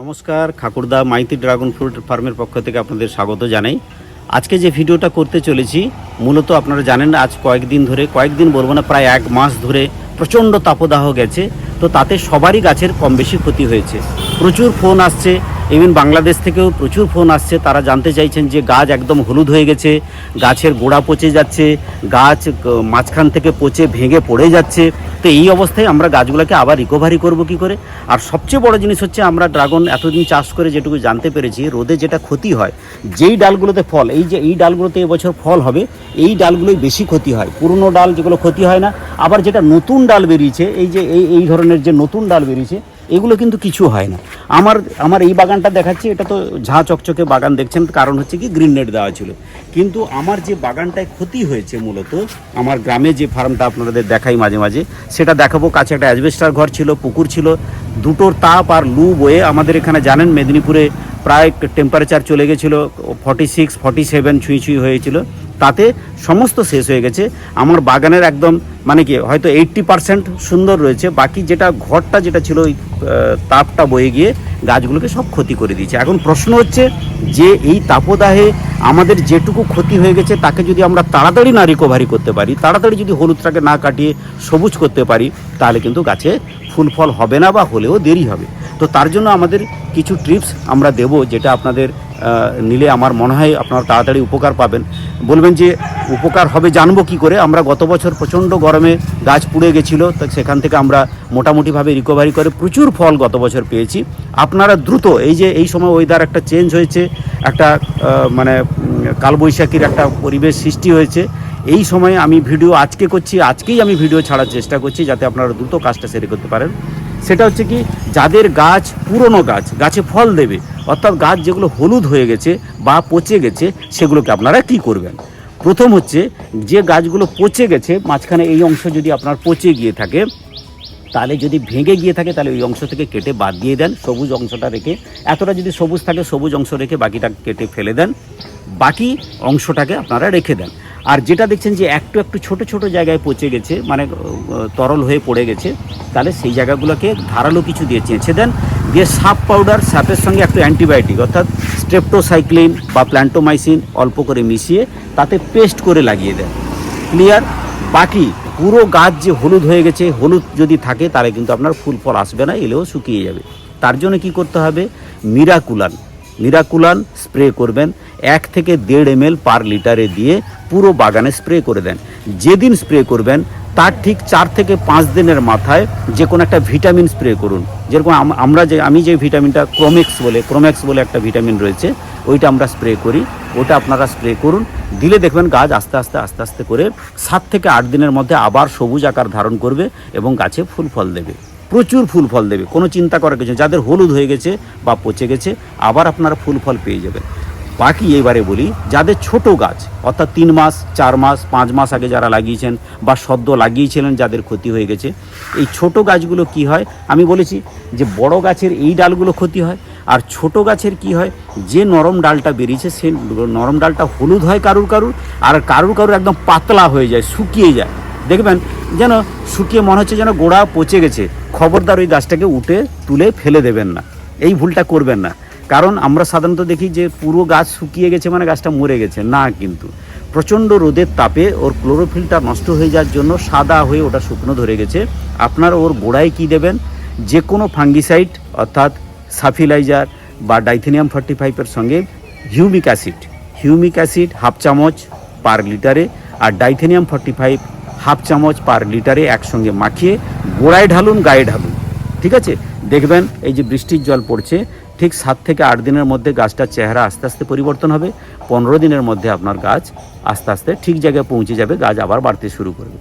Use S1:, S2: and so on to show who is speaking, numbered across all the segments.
S1: নমস্কার, Khakurda Maiti dragon fruit ফার্মের পক্ষ থেকে আপনাদের স্বাগত জানাই। আজকে যে ভিডিওটা করতে চলেছি, মূলত আপনারা জানেন আজ কয়েকদিন ধরে, কয়েকদিন বলব না, প্রায় এক মাস ধরে প্রচণ্ড তাপদাহ গেছে, তো তাতে সবারই গাছের কম বেশি ক্ষতি হয়েছে। প্রচুর ফোন আসছে ইভেন বাংলাদেশ থেকেও প্রচুর ফোন আসছে। তারা জানতে চাইছেন যে গাছ একদম হলুদ হয়ে গেছে, গাছের গোড়া পচে যাচ্ছে, গাছ মাঝখান থেকে পচে ভেঙে পড়ে যাচ্ছে। তো এই অবস্থায় আমরা গাছগুলোকে আবার রিকভারি করব কি করে? আর সবচেয়ে বড় জিনিস হচ্ছে আমরা ড্রাগন এতদিন চাষ করে যেটুকু জানতে পেরেছি, রোদে যেটা ক্ষতি হয়, যেই ডালগুলোতে ফল, এই যে, এই ডালগুলোতে এবছর ফল হবে, এই ডালগুলোই বেশি ক্ষতি হয়। পুরনো ডাল যেগুলো ক্ষতি হয় না, আবার যেটা নতুন ডাল বেরিয়েছে, এই যে, এই এই ধরনের যে নতুন ডাল বেরিয়েছে এগুলো কিন্তু কিছু হয় না। আমার আমার এই বাগানটা দেখাচ্ছি, এটা তো ঝাঁ চকচকে বাগান দেখছেন, কারণ হচ্ছে কি গ্রিন নেট দেওয়া ছিল। কিন্তু আমার যে বাগানটায় ক্ষতি হয়েছে মূলত, আমার গ্রামে যে ফার্মটা আপনাদের দেখাই মাঝে মাঝে, সেটা দেখাবো। কাছে একটা অ্যাজবেস্টার ঘর ছিল, পুকুর ছিল, দুটোর তাপ আর লু বয়ে আমাদের এখানে জানেন, মেদিনীপুরে প্রায় টেম্পারেচার চলে গেছিল ফর্টি সিক্স ফর্টি সেভেন ছুঁই ছুঁই হয়েছিল। তাতে সমস্ত শেষ হয়ে গেছে। আমার বাগানের একদম মানে কি, হয়তো এইট্টি পার্সেন্ট সুন্দর রয়েছে, বাকি যেটা ঘরটা যেটা ছিল ওই তাপটা বয়ে গিয়ে গাছগুলোকে সব ক্ষতি করে দিয়েছে। এখন প্রশ্ন হচ্ছে যে এই তাপদাহে আমাদের যেটুকু ক্ষতি হয়ে গেছে, তাকে যদি আমরা তাড়াতাড়ি না রিকভারি করতে পারি, তাড়াতাড়ি যদি হলুদটাকে না কাটিয়ে সবুজ করতে পারি, তাহলে কিন্তু গাছে ফুল ফল হবে না বা হলেও দেরি হবে। তো তার জন্য আমাদের কিছু ট্রিপস আমরা দেব, যেটা আপনাদের নিলে আমার মনে হয় আপনারা তাড়াতাড়ি উপকার পাবেন। বলবেন যে উপকার হবে, জানব কি করে? আমরা গত বছর প্রচণ্ড গরমে গাছ পুড়ে গেছিল, তো সেখান থেকে আমরা মোটামুটিভাবে রিকভারি করে প্রচুর ফল গত বছর পেয়েছি। আপনারা দ্রুত, এই যে এই সময় ওয়েদার একটা চেঞ্জ হয়েছে, একটা মানে কালবৈশাখীর একটা পরিবেশ সৃষ্টি হয়েছে, এই সময় আমি ভিডিও আজকে করছি, আজকেই আমি ভিডিও ছাড়ার চেষ্টা করছি যাতে আপনারা দ্রুত কাজটা সেরে করতে পারেন। সেটা হচ্ছে কি, যাদের গাছ পুরনো গাছ, গাছে ফল দেবে অর্থাৎ গাছ যেগুলো হলুদ হয়ে গেছে বা পচে গেছে, সেগুলোকে আপনারা কি করবেন? প্রথম হচ্ছে যে গাছগুলো পচে গেছে, মাঝখানে এই অংশ যদি আপনার পচে গিয়ে থাকে, তাহলে যদি ভেঙে গিয়ে থাকে, তাহলে ওই অংশ থেকে কেটে বাদ দিয়ে দেন, সবুজ অংশটা রেখে। এতটা যদি সবুজ থাকে, সবুজ অংশ রেখে বাকিটা কেটে ফেলে দেন। বাকি অংশটাকে আপনারা রেখে দেন। আর যেটা দেখছেন যে একটু একটু ছোট ছোট জায়গায় পচে গেছে মানে তরল হয়ে পড়ে গেছে, তাহলে সেই জায়গাগুলোকে ধারালো কিছু দিয়ে চেঁচে দেন। দিয়ে সাপ পাউডার সাপের সঙ্গে একটু অ্যান্টিবায়োটিক, অর্থাৎ স্ট্রেপ্টোসাইক্লিন বা প্ল্যান্টোমাইসিন অল্প করে মিশিয়ে তাতে পেস্ট করে লাগিয়ে দেন। ক্লিয়ার? বাকি পুরো গাছ যে হলুদ হয়ে গেছে, হলুদ যদি থাকে তাহলে কিন্তু আপনার ফুল ফল আসবে না, এলেও শুকিয়ে যাবে। তার জন্য কি করতে হবে? মিরাকুলান মিরাকুলান স্প্রে করবেন। এক থেকে দেড় এম পার লিটারে দিয়ে পুরো বাগানে স্প্রে করে দেন। যেদিন স্প্রে করবেন, তার ঠিক চার থেকে পাঁচ দিনের মাথায় যে কোনো একটা ভিটামিন স্প্রে করুন। যেরকম আম- আমরা যে, আমি যে ভিটামিনটা ক্রোমেক্স বলে ক্রোমেক্স বলে একটা ভিটামিন রয়েছে, ওইটা আমরা স্প্রে করি। ওটা আপনারা স্প্রে করুন। দিলে দেখবেন গাছ আস্তে আস্তে আস্তে আস্তে করে সাত থেকে আট দিনের মধ্যে আবার সবুজ আকার ধারণ করবে এবং গাছে ফুল ফল দেবে। প্রচুর ফুল ফল দেবে। কোনো চিন্তা করার কিছু যাদের হলুদ হয়ে গেছে বা পচে গেছে, আবার আপনারা ফুল ফল পেয়ে যাবেন। বাকি এবারে বলি, যাদের ছোট গাছ, অর্থাৎ তিন মাস, চার মাস, পাঁচ মাস আগে যারা লাগিয়েছেন বা সদ্য লাগিয়েছিলেন যাদের ক্ষতি হয়ে গেছে, এই ছোট গাছগুলো কি হয়? আমি বলেছি যে বড় গাছের এই ডালগুলো ক্ষতি হয়, আর ছোট গাছের কি হয়? যে নরম ডালটা বেরিয়েছে সেই নরম ডালটা হলুদ হয় কারুর কারুর, আর কারুর কারুর একদম পাতলা হয়ে যায়, শুকিয়ে যায়। দেখবেন, যেন শুকিয়ে মনে হচ্ছে যেন গোড়া পচে গেছে, খবরদার ওই গাছটাকে উঠে তুলে ফেলে দেবেন না। এই ভুলটা করবেন না। কারণ আমরা সাধারণত দেখি যে পুরো গাছ শুকিয়ে গেছে মানে গাছটা মরে গেছে, না কিন্তু। প্রচণ্ড রোদের তাপে ওর ক্লোরোফিলটা নষ্ট হয়ে যাওয়ার জন্য সাদা হয়ে ওটা শুকনো ধরে গেছে। আপনারা ওর গোড়ায় কি দেবেন? যে কোনো ফাঙ্গিসাইড, অর্থাৎ সাফিলাইজার বা ডাইথেনিয়াম ফর্টি ফাইভের সঙ্গে humic acid. Humic acid half চামচ পার লিটারে আর ডাইথেনিয়াম ফর্টি ফাইভ হাফ চামচ পার লিটারে একসঙ্গে মাখিয়ে গোড়ায় ঢালুন, গায়ে ঢালুন। ঠিক আছে? দেখবেন এই যে বৃষ্টির জল পড়ছে ঠিক সাত থেকে আট দিনের মধ্যে গাছটার চেহারা আস্তে আস্তে পরিবর্তন হবে। পনেরো দিনের মধ্যে আপনার গাছ আস্তে আস্তে ঠিক জায়গায় পৌঁছে যাবে, গাছ আবার বাড়তে শুরু করবে।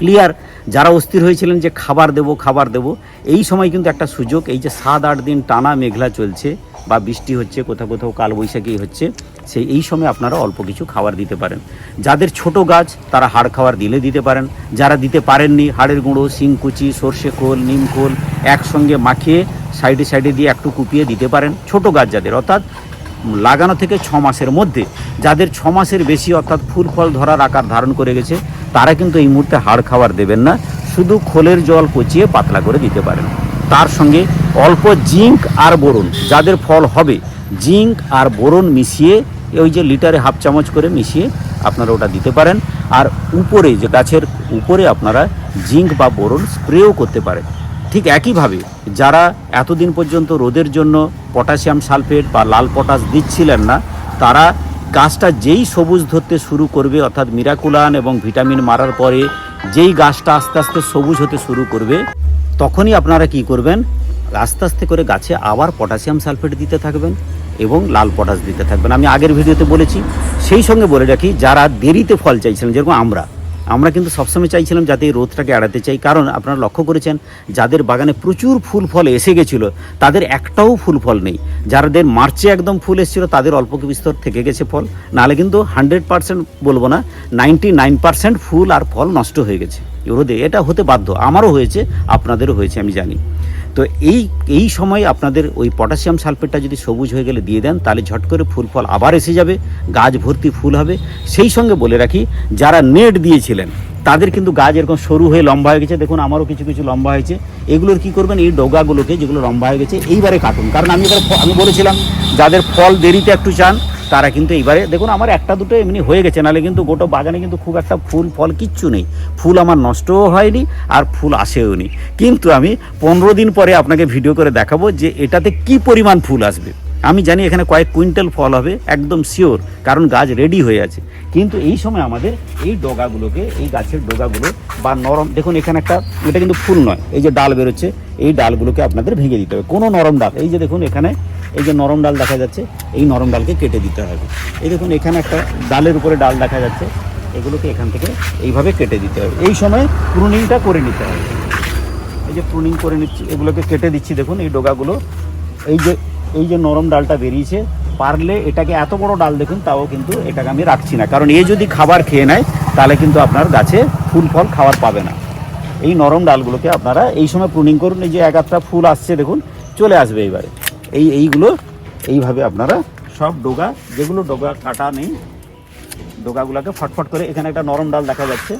S1: ক্লিয়ার যারা অস্থির হয়েছিলেন যে খাবার দেব খাবার দেব, এই সময় কিন্তু একটা সুযোগ, এই যে সাত আট দিন টানা মেঘলা চলছে বা বৃষ্টি হচ্ছে, কোথাও কোথাও কালবৈশাখী হচ্ছে, সেই এই সময় আপনারা অল্প কিছু খাবার দিতে পারেন। যাদের ছোট গাছ, তারা হাড় খাবার দিলে দিতে পারেন। যারা দিতে পারেননি, হাড়ের গুঁড়ো, শিংকুচি, সর্ষে খোল, নিম খোল একসঙ্গে মাখিয়ে সাইডে সাইডে দিয়ে একটু কুপিয়ে দিতে পারেন ছোট গাছ যাদের, অর্থাৎ লাগানো থেকে ছ মাসের মধ্যে যাদের ছ মাসের বেশি, অর্থাৎ ফুল ফল ধরার আকার ধারণ করে গেছে, তারা কিন্তু এই মুহূর্তে হাড় খাবার দেবেন না, শুধু খোলের জল পচিয়ে পাতলা করে দিতে পারেন। তার সঙ্গে অল্প জিঙ্ক আর বোরন, যাদের ফল হবে, জিঙ্ক আর বোরন মিশিয়ে, ওই যে লিটারে হাফ চামচ করে মিশিয়ে আপনারা ওটা দিতে পারেন। আর উপরে যে গাছের উপরে আপনারা জিঙ্ক বা বোরন স্প্রেও করতে পারেন। ঠিক একইভাবে যারা এতদিন পর্যন্ত রোদের জন্য পটাশিয়াম সালফেট বা লাল পটাশ দিচ্ছিলেন না, তারা গাছটা যেই সবুজ ধরতে শুরু করবে, অর্থাৎ মিরাকুলান এবং ভিটামিন মারার পরে যেই গাছটা আস্তে আস্তে সবুজ হতে শুরু করবে, তখনই আপনারা কি করবেন? আস্তে আস্তে করে গাছে আবার পটাশিয়াম সালফেট দিতে থাকবেন এবং লাল পটাশ দিতে থাকবেন। আমি আগের ভিডিওতে বলেছি, সেই সঙ্গে বলে রাখি, যারা দেরিতে ফল চাইছিলেন, যেরকম আমরা আমরা কিন্তু সবসময় চাইছিলাম যাতে এই রোদটাকে এড়াতে চাই। কারণ আপনারা লক্ষ্য করেছেন, যাদের বাগানে প্রচুর ফুল ফল এসে গেছিল, তাদের একটাও ফুল ফল নেই। যাদের মার্চে একদম ফুল এসেছিল, তাদের অল্প বিস্তর থেকে গেছে ফল। নাহলে কিন্তু হান্ড্রেড পার্সেন্ট বলব না, নাইনটি নাইন পার্সেন্ট ফুল আর ফল নষ্ট হয়ে গেছে। রোদে এটা হতে বাধ্য। আমারও হয়েছে, আপনাদেরও হয়েছে, আমি জানি। তো এই এই সময় আপনাদের ওই পটাশিয়াম সালফেটটা যদি সবুজ হয়ে গেলে দিয়ে দেন, তাহলে ঝট করে ফুল ফল আবার এসে যাবে, গাছ ভর্তি ফুল হবে। সেই সঙ্গে বলে রাখি, যারা নেট দিয়েছিলেন, তাদের কিন্তু গাছ এরকম সরু হয়ে লম্বা হয়ে গেছে, দেখুন আমারও কিছু কিছু লম্বা হয়েছে। এগুলোর কি করবেন, এই ডগাগুলোকে যেগুলো লম্বা হয়ে গেছে, এইবারে কাটুন। কারণ আমি এবার আমি বলেছিলাম, যাদের ফল দেরিতে একটু চান তারা কিন্তু এইবারে, দেখুন আমার একটা দুটো এমনি হয়ে গেছে, নাহলে কিন্তু গোটা বাগানে কিন্তু খুব একটা ফুল, ফল কিচ্ছু নেই। ফুল আমার নষ্টও হয়নি আর ফুল আসেও নি। কিন্তু আমি পনেরো দিন পরে আপনাকে ভিডিও করে দেখাবো যে এটাতে কি পরিমাণ ফুল আসবে। আমি জানি এখানে কয়েক কুইন্টাল ফল হবে, একদম শিওর কারণ গাছ রেডি হয়ে আছে। কিন্তু এই সময় আমাদের এই ডগাগুলোকে, এই গাছের ডগাগুলো বা নরম, দেখুন এখানে একটা, এটা কিন্তু ফুল নয়, এই যে ডাল বেরোচ্ছে, এই ডালগুলোকে আপনাদের ভেঙে দিতে হবে। কোনো নরম ডাল, এই যে দেখুন এখানে, এই যে নরম ডাল দেখা যাচ্ছে, এই নরম ডালকে কেটে দিতে হবে। এই দেখুন এখানে একটা ডালের উপরে ডাল দেখা যাচ্ছে, এগুলোকে এখান থেকে এইভাবে কেটে দিতে হবে। এই সময় প্রুনিংটা করে নিতে হবে। এই যে প্রুনিং করে নিচ্ছি, এগুলোকে কেটে দিচ্ছি, দেখুন এই ডোগাগুলো, এই যে এই যে নরম ডালটা বেরিয়েছে, পারলে এটাকে এত বড় ডাল দেখুন, তাও কিন্তু এটাকে আমি রাখছি না। কারণ এ যদি খাবার খেয়ে নেয়, তাহলে কিন্তু আপনার গাছে ফুল ফল খাবার পাবে না। এই নরম ডালগুলোকে আপনারা এই সময় প্রুনিং করুন, এই যে এক একটা ফুল আসছে দেখুন, চলে আসবে এইবারে। এই, এইগুলো এইভাবে আপনারা সব ডোগা, যেগুলো ডোগা কাটা নেই, ডোগাগুলোকে ফটফট করে এখানে একটা নরম ডাল দেখা যাচ্ছে।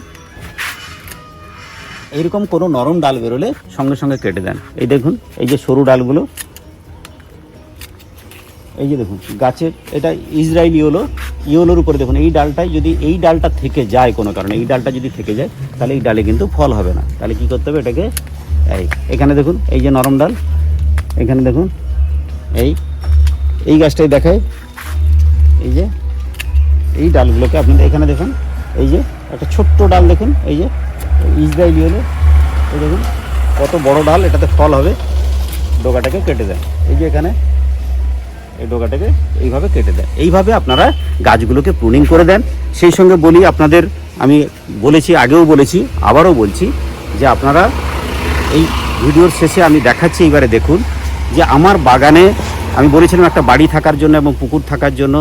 S1: এইরকম কোনো নরম ডাল বেরোলে সঙ্গে সঙ্গে কেটে দেন। এই দেখুন, এই যে সরু ডালগুলো এই যে দেখুন, গাছের, এটা ইসরায়েল ইয়োলো, ইয়োলোর উপরে দেখুন, এই ডালটাই যদি, এই ডালটা থেকে যায় কোনো কারণে, এই ডালটা যদি থেকে যায়, তাহলে এই ডালে কিন্তু ফল হবে না। তাহলে কি করতে হবে এটাকে, এই, এখানে দেখুন, এই যে নরম ডাল, এখানে দেখুন, এই এই গাছটাই দেখায় এই যে, এই ডালগুলোকে আপনাদের এখানে দেখুন, এই যে, একটা ছোট্ট ডাল দেখুন, এই যে, ইসরায়েলি হলো এই দেখুন, কত বড় ডাল, এটাতে ফল হবে ডোকাটাকে কেটে দেন। এই যে এখানে এই ডোকাটাকে এইভাবে কেটে দেন। এইভাবে আপনারা গাছগুলোকে প্রুনিং করে দেন। সেই সঙ্গে বলি, আপনাদের আমি বলেছি, আগেও বলেছি, আবারও বলছি যে আপনারা এই ভিডিওর শেষে আমি দেখাচ্ছি, এইবারে দেখুন যে আমার বাগানে আমি বলেছিলাম একটা বাড়ি থাকার জন্য এবং পুকুর থাকার জন্য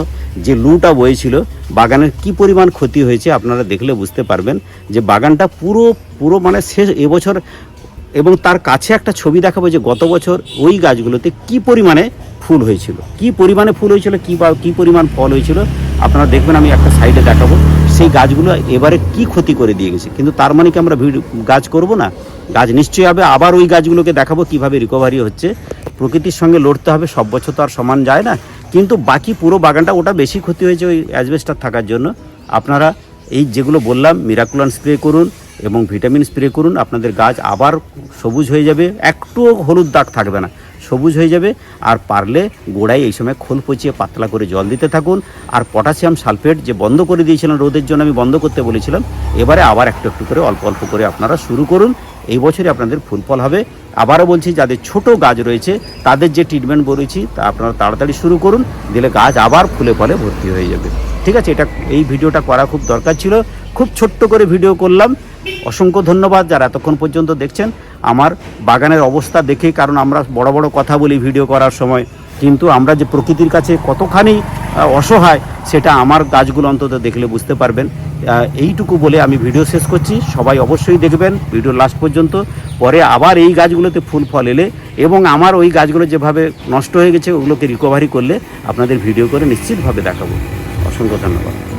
S1: যে লুটা বয়েছিল, বাগানের কি পরিমাণ ক্ষতি হয়েছে আপনারা দেখলে বুঝতে পারবেন যে বাগানটা পুরো পুরো মানে শেষ এবছর এবং তার কাছে একটা ছবি দেখাবো যে গত বছর ওই গাছগুলোতে কি পরিমাণে ফুল হয়েছিল। কি পরিমাণে ফুল হয়েছিল, কি বা, কী পরিমাণ ফল হয়েছিল, আপনারা দেখবেন আমি একটা সাইডে দেখাবো। সেই গাছগুলো এবারে কি ক্ষতি করে দিয়ে গেছে। কিন্তু তার মানে কি আমরা ভিড়, গাছ করব না? গাছ নিশ্চয়ই হবে। আবার ওই গাছগুলোকে দেখাবো কীভাবে রিকভারি হচ্ছে। প্রকৃতির সঙ্গে লড়তে হবে। সব বছর তো আর সমান যায় না। কিন্তু বাকি পুরো বাগানটা ওটা বেশি ক্ষতি হয়েছে ওই অ্যাজবেস্টার থাকার জন্য। আপনারা এই যেগুলো বললাম মিরাকুলান স্প্রে করুন এবং ভিটামিন স্প্রে করুন, আপনাদের গাছ আবার সবুজ হয়ে যাবে একটুও হলুদ দাগ থাকবে না, সবুজ হয়ে যাবে, আর পারলে গোড়ায় এই সময় খোল পচিয়ে পাতলা করে জল দিতে থাকুন, আর পটাশিয়াম সালফেট যে বন্ধ করে দিয়েছিলাম রোদের জন্য, আমি বন্ধ করতে বলেছিলাম, এবারে আবার একটু একটু করে, অল্প অল্প করে আপনারা শুরু করুন, এই বছরই আপনাদের ফুল ফল হবে, আবারও বলছি, যাদের ছোট গাছ রয়েছে, তাদের যে ট্রিটমেন্ট বলেছি, তা আপনারা তাড়াতাড়ি শুরু করুন, দিলে গাছ আবার ফুলে ফলে ভর্তি হয়ে যাবে, ঠিক আছে? এটা, এই ভিডিওটা করা খুব দরকার ছিল, খুব ছোট্ট করে ভিডিও করলাম অসংখ্য ধন্যবাদ যারা এতক্ষণ পর্যন্ত দেখছেন। আমার বাগানের অবস্থা দেখে, কারণ আমরা বড় বড় কথা বলি ভিডিও করার সময়, কিন্তু আমরা যে প্রকৃতির কাছে কতখানি অসহায়, সেটা আমার গাছগুলো অন্তত দেখলে বুঝতে পারবেন। এইটুকু বলে আমি ভিডিও শেষ করছি। সবাই অবশ্যই দেখবেন ভিডিও লাস্ট পর্যন্ত। পরে আবার এই গাছগুলোতে ফুল ফল এলে এবং আমার ওই গাছগুলো যেভাবে নষ্ট হয়ে গেছে, ওগুলোকে রিকভারি করলে আপনাদের ভিডিও করে নিশ্চিতভাবে দেখাবো। অসংখ্য ধন্যবাদ।